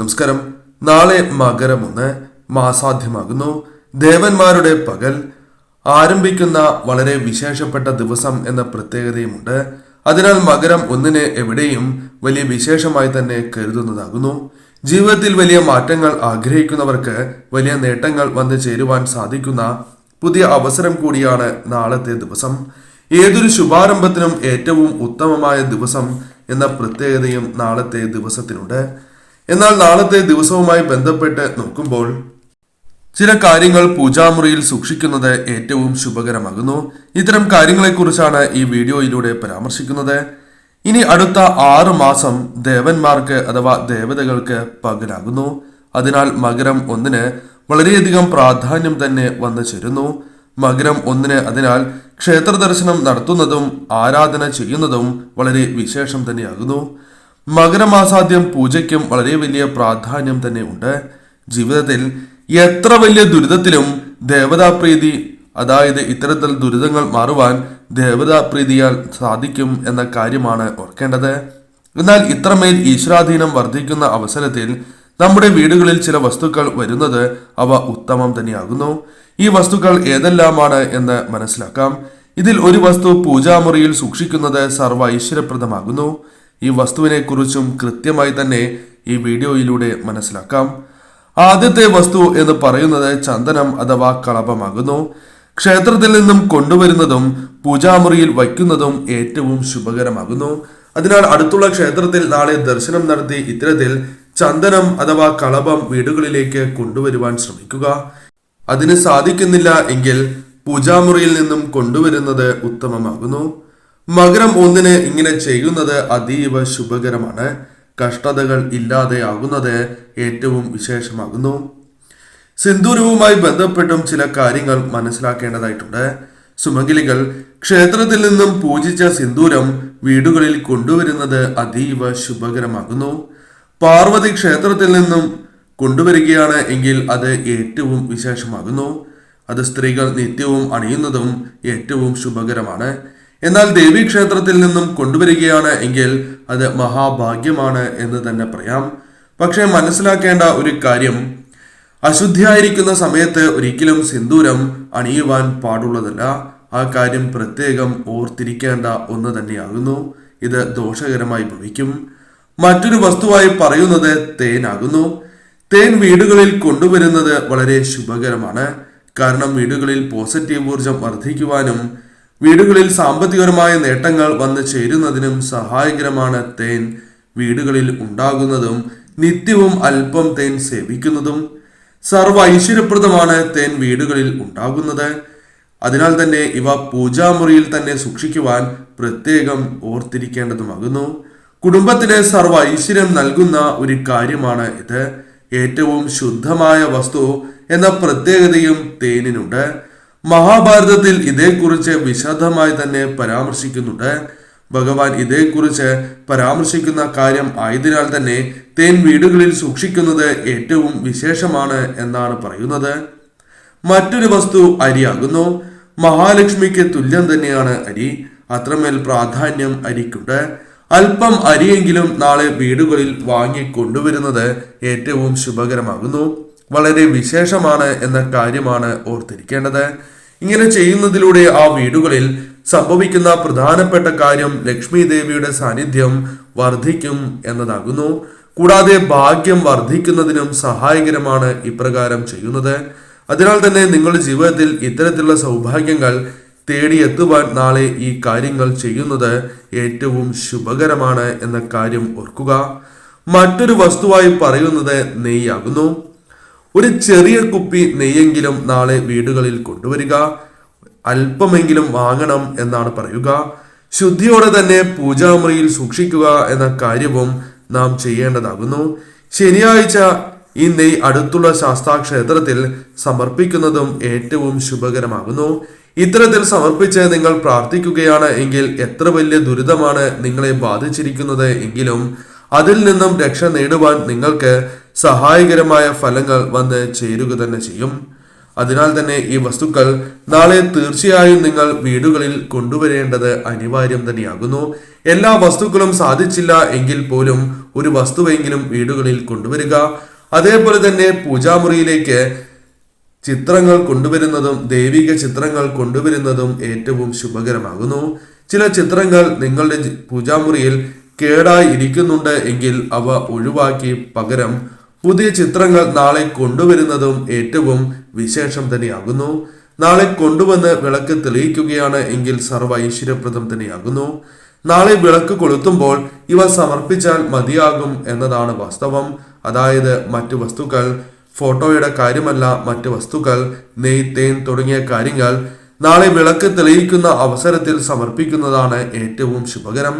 നമസ്കാരം. നാളെ മകരം ഒന്ന് മാസാധ്യമാകുന്നു. ദേവന്മാരുടെ പകൽ. ആരംഭിക്കുന്ന വളരെ വിശേഷപ്പെട്ട ദിവസം എന്ന പ്രത്യേകതയുമുണ്ട്. അതിനാൽ മകരം ഒന്നിനെ എവിടെയും വലിയ വിശേഷമായി തന്നെ കരുതുന്നതാകുന്നു. ജീവിതത്തിൽ വലിയ മാറ്റങ്ങൾ ആഗ്രഹിക്കുന്നവർക്ക് വലിയ നേട്ടങ്ങൾ വന്നു ചേരുവാൻ സാധിക്കുന്ന പുതിയ അവസരം കൂടിയാണ് നാളത്തെ ദിവസം. ഏതൊരു ശുഭാരംഭത്തിനും ഏറ്റവും ഉത്തമമായ ദിവസം എന്ന പ്രത്യേകതയും നാളത്തെ ദിവസത്തിനുണ്ട്. എന്നാൽ നാളത്തെ ദിവസവുമായി ബന്ധപ്പെട്ട് നോക്കുമ്പോൾ ചില കാര്യങ്ങൾ പൂജാമുറിയിൽ സൂക്ഷിക്കുന്നത് ഏറ്റവും ശുഭകരമാകുന്നു. ഇത്തരം കാര്യങ്ങളെക്കുറിച്ചാണ് ഈ വീഡിയോയിലൂടെ പരാമർശിക്കുന്നത്. ഇനി അടുത്ത ആറ് മാസം ദേവന്മാർക്ക് അഥവാ ദേവതകൾക്ക് പകലാകുന്നു അതിനാൽ മകരം ഒന്നിന് വളരെയധികം പ്രാധാന്യം തന്നെ വന്നു ചേരുന്നു. മകരം ഒന്നിന് അതിനാൽ ക്ഷേത്ര ദർശനം നടത്തുന്നതും ആരാധന ചെയ്യുന്നതും വളരെ വിശേഷം തന്നെയാകുന്നു. മകരമാസാദ്യം പൂജയ്ക്കും വളരെ വലിയ പ്രാധാന്യം തന്നെ ഉണ്ട്. ജീവിതത്തിൽ എത്ര വലിയ ദുരിതത്തിലും ദേവതാപ്രീതി അതായത് ഇത്തരത്തിൽ ദുരിതങ്ങൾ മാറുവാൻ ദേവതാപ്രീതിയാൽ സാധിക്കും എന്ന കാര്യമാണ് ഓർക്കേണ്ടത്. എന്നാൽ ഇത്രമേൽ ഈശ്വരാധീനം വർദ്ധിക്കുന്ന അവസരത്തിൽ നമ്മുടെ വീടുകളിൽ ചില വസ്തുക്കൾ വരുന്നത് അവ ഉത്തമം തന്നെയാകുന്നു. ഈ വസ്തുക്കൾ ഏതെല്ലാമാണ് എന്ന് മനസ്സിലാക്കാം. ഇതിൽ ഒരു വസ്തു പൂജാമുറിയിൽ സൂക്ഷിക്കുന്നത് സർവ ഐശ്വര്യപ്രദമാകുന്നു. ഈ വസ്തുവിനെക്കുറിച്ചും കൃത്യമായി തന്നെ ഈ വീഡിയോയിലൂടെ മനസ്സിലാക്കാം. ആദ്യത്തെ വസ്തു എന്ന് പറയുന്നത് ചന്ദനം അഥവാ കളപമാകുന്നു ക്ഷേത്രത്തിൽ നിന്നും കൊണ്ടുവരുന്നതും പൂജാമുറിയിൽ വയ്ക്കുന്നതും ഏറ്റവും ശുഭകരമാകുന്നു. അതിനാൽ അടുത്തുള്ള ക്ഷേത്രത്തിൽ നാളെ ദർശനം നടത്തി ഇത്തരത്തിൽ ചന്ദനം അഥവാ കളപം വീടുകളിലേക്ക് കൊണ്ടുവരുവാൻ ശ്രമിക്കുക. അതിന് സാധിക്കുന്നില്ല എങ്കിൽ പൂജാമുറിയിൽ നിന്നും കൊണ്ടുവരുന്നത് ഉത്തമമാകുന്നു. മകരം ഒന്നിന് ഇങ്ങനെ ചെയ്യുന്നത് അതീവ ശുഭകരമാണ്. കഷ്ടതകൾ ഇല്ലാതെയാകുന്നത് ഏറ്റവും വിശേഷമാകുന്നു. സിന്ദൂരവുമായി ബന്ധപ്പെട്ടും ചില കാര്യങ്ങൾ മനസ്സിലാക്കേണ്ടതായിട്ടുണ്ട്. സുമംഗലികൾ ക്ഷേത്രത്തിൽ നിന്നും പൂജിച്ച സിന്ദൂരം വീടുകളിൽ കൊണ്ടുവരുന്നത് അതീവ ശുഭകരമാകുന്നു. പാർവതി ക്ഷേത്രത്തിൽ നിന്നും കൊണ്ടുവരികയാണ് എങ്കിൽ അത് ഏറ്റവും വിശേഷമാകുന്നു. അത് സ്ത്രീകൾ നിത്യവും അണിയുന്നതും ഏറ്റവും ശുഭകരമാണ്. എന്നാൽ ദേവീക്ഷേത്രത്തിൽ നിന്നും കൊണ്ടുവരികയാണ് എങ്കിൽ അത് മഹാഭാഗ്യമാണ് എന്ന് തന്നെ പറയാം. പക്ഷേ മനസ്സിലാക്കേണ്ട ഒരു കാര്യം അശുദ്ധിയായിരിക്കുന്ന സമയത്ത് ഒരിക്കലും സിന്ദൂരം അണിയുവാൻ പാടുള്ളതല്ല. ആ കാര്യം പ്രത്യേകം ഓർത്തിരിക്കേണ്ട ഒന്ന് തന്നെയാകുന്നു. ഇത് ദോഷകരമായി ഭവിക്കും. മറ്റൊരു വസ്തുവായി പറയുന്നത് തേനാകുന്നു. തേൻ വീടുകളിൽ കൊണ്ടുവരുന്നത് വളരെ ശുഭകരമാണ്. കാരണം വീടുകളിൽ പോസിറ്റീവ് ഊർജം വർദ്ധിക്കുവാനും വീടുകളിൽ സാമ്പത്തികപരമായ നേട്ടങ്ങൾ വന്നു ചേരുന്നതിനും സഹായകരമാണ് തേൻ. വീടുകളിൽ ഉണ്ടാകുന്നതും നിത്യവും അല്പം തേൻ സേവിക്കുന്നതും സർവ ഐശ്വര്യപ്രദമാണ് തേൻ വീടുകളിൽ ഉണ്ടാകുന്നത്. അതിനാൽ തന്നെ ഇവ പൂജാമുറിയിൽ തന്നെ സൂക്ഷിക്കുവാൻ പ്രത്യേകം ഓർത്തിരിക്കേണ്ടതുമാകുന്നു. കുടുംബത്തിന് സർവ ഐശ്വര്യം നൽകുന്ന ഒരു കാര്യമാണ് ഇത്. ഏറ്റവും ശുദ്ധമായ വസ്തു എന്ന പ്രത്യേകതയും തേനിനുണ്ട്. മഹാഭാരതത്തിൽ ഇതേക്കുറിച്ച് വിശദമായി തന്നെ പരാമർശിക്കുന്നുണ്ട്. ഭഗവാൻ ഇതേക്കുറിച്ച് പരാമർശിക്കുന്ന കാര്യം ആയതിനാൽ തന്നെ തേൻ വീടുകളിൽ സൂക്ഷിക്കുന്നത് ഏറ്റവും വിശേഷമാണ് എന്നാണ് പറയുന്നത്. മറ്റൊരു വസ്തു അരിയാകുന്നു. മഹാലക്ഷ്മിക്ക് തുല്യം തന്നെയാണ് അരി. അത്രമേൽ പ്രാധാന്യം അരിക്കുണ്ട്. അല്പം അരിയെങ്കിലും നാളെ വീടുകളിൽ വാങ്ങി കൊണ്ടുവരുന്നത് ഏറ്റവും ശുഭകരമാകുന്നു. വളരെ വിശേഷമാണ് എന്ന കാര്യമാണ് ഓർത്തിരിക്കേണ്ടത്. ഇങ്ങനെ ചെയ്യുന്നതിലൂടെ ആ വീടുകളിൽ സംഭവിക്കുന്ന പ്രധാനപ്പെട്ട കാര്യം ലക്ഷ്മി ദേവിയുടെ സാന്നിധ്യം വർദ്ധിക്കും എന്നതാകുന്നു. കൂടാതെ ഭാഗ്യം വർദ്ധിക്കുന്നതിനും സഹായകരമാണ് ഇപ്രകാരം ചെയ്യുന്നത്. അതിനാൽ തന്നെ നിങ്ങളുടെ ജീവിതത്തിൽ ഇത്തരത്തിലുള്ള സൗഭാഗ്യങ്ങൾ തേടിയെത്തുവാൻ നാളെ ഈ കാര്യങ്ങൾ ചെയ്യുന്നത് ഏറ്റവും ശുഭകരമാണ് എന്ന കാര്യം ഓർക്കുക. മറ്റൊരു വസ്തുവായി പറയുന്നത് നെയ്യാകുന്നു. ഒരു ചെറിയ കുപ്പി നെയ്യെങ്കിലും നാളെ വീടുകളിൽ കൊണ്ടുവരിക. അല്പമെങ്കിലും വാങ്ങണം എന്നാണ് പറയുക. ശുദ്ധിയോടെ തന്നെ പൂജാമുറിയിൽ സൂക്ഷിക്കുക എന്ന കാര്യവും നാം ചെയ്യേണ്ടതാകുന്നു. ശനിയാഴ്ച ഈ നെയ് അടുത്തുള്ള ശാസ്താക്ഷേത്രത്തിൽ സമർപ്പിക്കുന്നതും ഏറ്റവും ശുഭകരമാകുന്നു. ഇത്തരത്തിൽ സമർപ്പിച്ച് നിങ്ങൾ പ്രാർത്ഥിക്കുകയാണ് എങ്കിൽ എത്ര വലിയ ദുരിതമാണ് നിങ്ങളെ ബാധിച്ചിരിക്കുന്നത് എങ്കിലും അതിൽ നിന്നും രക്ഷ നേടുവാൻ നിങ്ങൾക്ക് സഹായകരമായ ഫലങ്ങൾ വന്ന് ചേരുക തന്നെ ചെയ്യും. അതിനാൽ തന്നെ ഈ വസ്തുക്കൾ നാളെ തീർച്ചയായും നിങ്ങൾ വീടുകളിൽ കൊണ്ടുവരേണ്ടത് അനിവാര്യം തന്നെയാകുന്നു. എല്ലാ വസ്തുക്കളും സാധിച്ചില്ല എങ്കിൽ പോലും ഒരു വസ്തുവെങ്കിലും വീടുകളിൽ കൊണ്ടുവരിക. അതേപോലെ തന്നെ പൂജാമുറിയിലേക്ക് ചിത്രങ്ങൾ കൊണ്ടുവരുന്നതും ദൈവിക ചിത്രങ്ങൾ കൊണ്ടുവരുന്നതും ഏറ്റവും ശുഭകരമാകുന്നു. ചില ചിത്രങ്ങൾ നിങ്ങളുടെ പൂജാമുറിയിൽ കേടായി ഇരിക്കുന്നുണ്ട് എങ്കിൽ അവ ഒഴിവാക്കി പകരം പുതിയ ചിത്രങ്ങൾ നാളെ കൊണ്ടുവരുന്നതും ഏറ്റവും വിശേഷം തന്നെയാകുന്നു. നാളെ കൊണ്ടുവന്ന് വിളക്ക് തെളിയിക്കുകയാണ് എങ്കിൽ സർവ ഐശ്വര്യപ്രദം തന്നെയാകുന്നു. നാളെ വിളക്ക് കൊളുത്തുമ്പോൾ ഇവ സമർപ്പിച്ചാൽ മതിയാകും എന്നതാണ് വാസ്തവം. അതായത് മറ്റു വസ്തുക്കൾ ഫോട്ടോയുടെ കാര്യമല്ല മറ്റു വസ്തുക്കൾ നെയ് തേൻ തുടങ്ങിയ കാര്യങ്ങൾ നാളെ വിളക്ക് തെളിയിക്കുന്ന അവസരത്തിൽ സമർപ്പിക്കുന്നതാണ് ഏറ്റവും ശുഭകരം.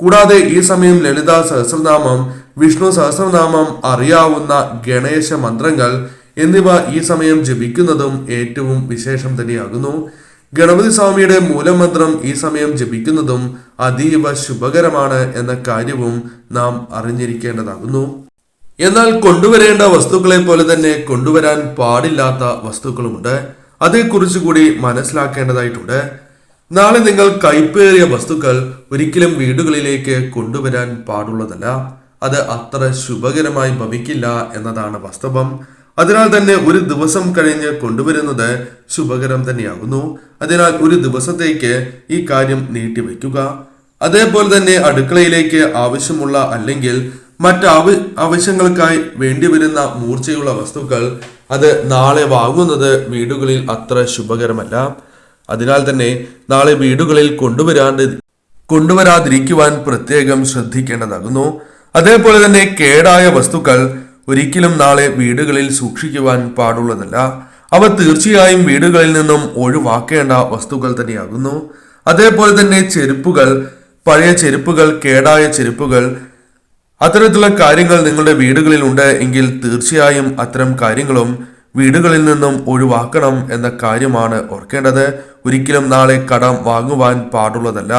കൂടാതെ ഈ സമയം ലളിത സഹസ്രനാമം വിഷ്ണു സഹസ്രനാമം അറിയാവുന്ന ഗണേശ മന്ത്രങ്ങൾ എന്നിവ ഈ സമയം ജപിക്കുന്നതും ഏറ്റവും വിശേഷം തന്നെയാകുന്നു. ഗണപതി സ്വാമിയുടെ മൂലമന്ത്രം ഈ സമയം ജപിക്കുന്നതും അതീവ ശുഭകരമാണ് എന്ന കാര്യവും നാം അറിഞ്ഞിരിക്കേണ്ടതാകുന്നു. എന്നാൽ കൊണ്ടുവരേണ്ട വസ്തുക്കളെ പോലെ തന്നെ കൊണ്ടുവരാൻ പാടില്ലാത്ത വസ്തുക്കളുമുണ്ട്. അതേക്കുറിച്ച് കൂടി മനസ്സിലാക്കേണ്ടതായിട്ടുണ്ട്. നാളെ നിങ്ങൾ കൈപ്പേറിയ വസ്തുക്കൾ ഒരിക്കലും വീടുകളിലേക്ക് കൊണ്ടുവരാൻ പാടുള്ളതല്ല. അത് അത്ര ശുഭകരമായി ഭവിക്കില്ല എന്നതാണ് വാസ്തവം. അതിനാൽ തന്നെ ഒരു ദിവസം കഴിഞ്ഞ് കൊണ്ടുവരുന്നത് ശുഭകരം തന്നെയാകുന്നു. അതിനാൽ ഒരു ദിവസത്തേക്ക് ഈ കാര്യം നീട്ടിവെക്കുക അതേപോലെ തന്നെ അടുക്കളയിലേക്ക് ആവശ്യമുള്ള അല്ലെങ്കിൽ മറ്റ് ആവ ആവശ്യങ്ങൾക്കായി വേണ്ടിവരുന്ന മൂർച്ചയുള്ള വസ്തുക്കൾ അത് നാളെ വാങ്ങുന്നത് വീടുകളിൽ അത്ര ശുഭകരമല്ല. അതിനാൽ തന്നെ നാളെ വീടുകളിൽ കൊണ്ടുവരാണ്ട് കൊണ്ടുവരാതിരിക്കുവാൻ പ്രത്യേകം ശ്രദ്ധിക്കേണ്ടതാകുന്നു. അതേപോലെ തന്നെ കേടായ വസ്തുക്കൾ ഒരിക്കലും നാളെ വീടുകളിൽ സൂക്ഷിക്കുവാൻ പാടുള്ളതല്ല. അവ തീർച്ചയായും വീടുകളിൽ നിന്നും ഒഴിവാക്കേണ്ട വസ്തുക്കൾ തന്നെയാകുന്നു. അതേപോലെ തന്നെ ചെരുപ്പുകൾ പഴയ ചെരുപ്പുകൾ കേടായ ചെരുപ്പുകൾ അത്തരത്തിലുള്ള കാര്യങ്ങൾ നിങ്ങളുടെ വീടുകളിൽ ഉണ്ട് എങ്കിൽ തീർച്ചയായും അത്തരം കാര്യങ്ങളും വീടുകളിൽ നിന്നും ഒഴിവാക്കണം എന്ന കാര്യമാണ് ഓർക്കേണ്ടത്. ഒരിക്കലും നാളെ കടം വാങ്ങുവാൻ പാടുള്ളതല്ല.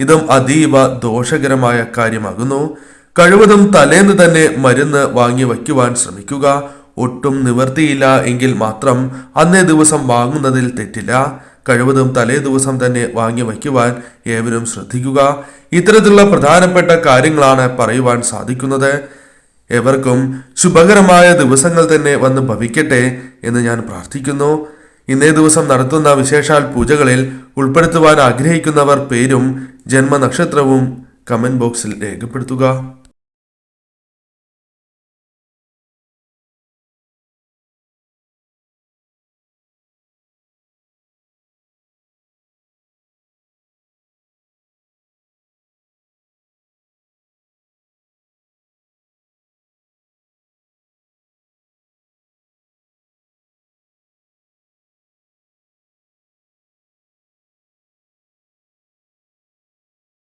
ഇതും അതീവ ദോഷകരമായ കാര്യമാകുന്നു. കഴിവതും തലേന്ന് തന്നെ മരുന്ന് വാങ്ങി വയ്ക്കുവാൻ ശ്രമിക്കുക. ഒട്ടും നിവർത്തിയില്ല എങ്കിൽ മാത്രം അന്നേ ദിവസം വാങ്ങുന്നതിൽ തെറ്റില്ല. കഴിവതും തലേ ദിവസം തന്നെ വാങ്ങി വയ്ക്കുവാൻ ഏവരും ശ്രദ്ധിക്കുക. ഇത്തരത്തിലുള്ള പ്രധാനപ്പെട്ട കാര്യങ്ങളാണ് പറയുവാൻ സാധിക്കുന്നത്. എവർക്കും ശുഭകരമായ ദിവസങ്ങൾ തന്നെ വന്ന് ഭവിക്കട്ടെ എന്ന് ഞാൻ പ്രാർത്ഥിക്കുന്നു. ഇന്നേ ദിവസം നടത്തുന്ന വിശേഷാൽ പൂജകളിൽ ഉൾപ്പെടുത്തുവാൻ ആഗ്രഹിക്കുന്നവർ പേരും ജന്മനക്ഷത്രവും കമന്റ് ബോക്സിൽ രേഖപ്പെടുത്തുക.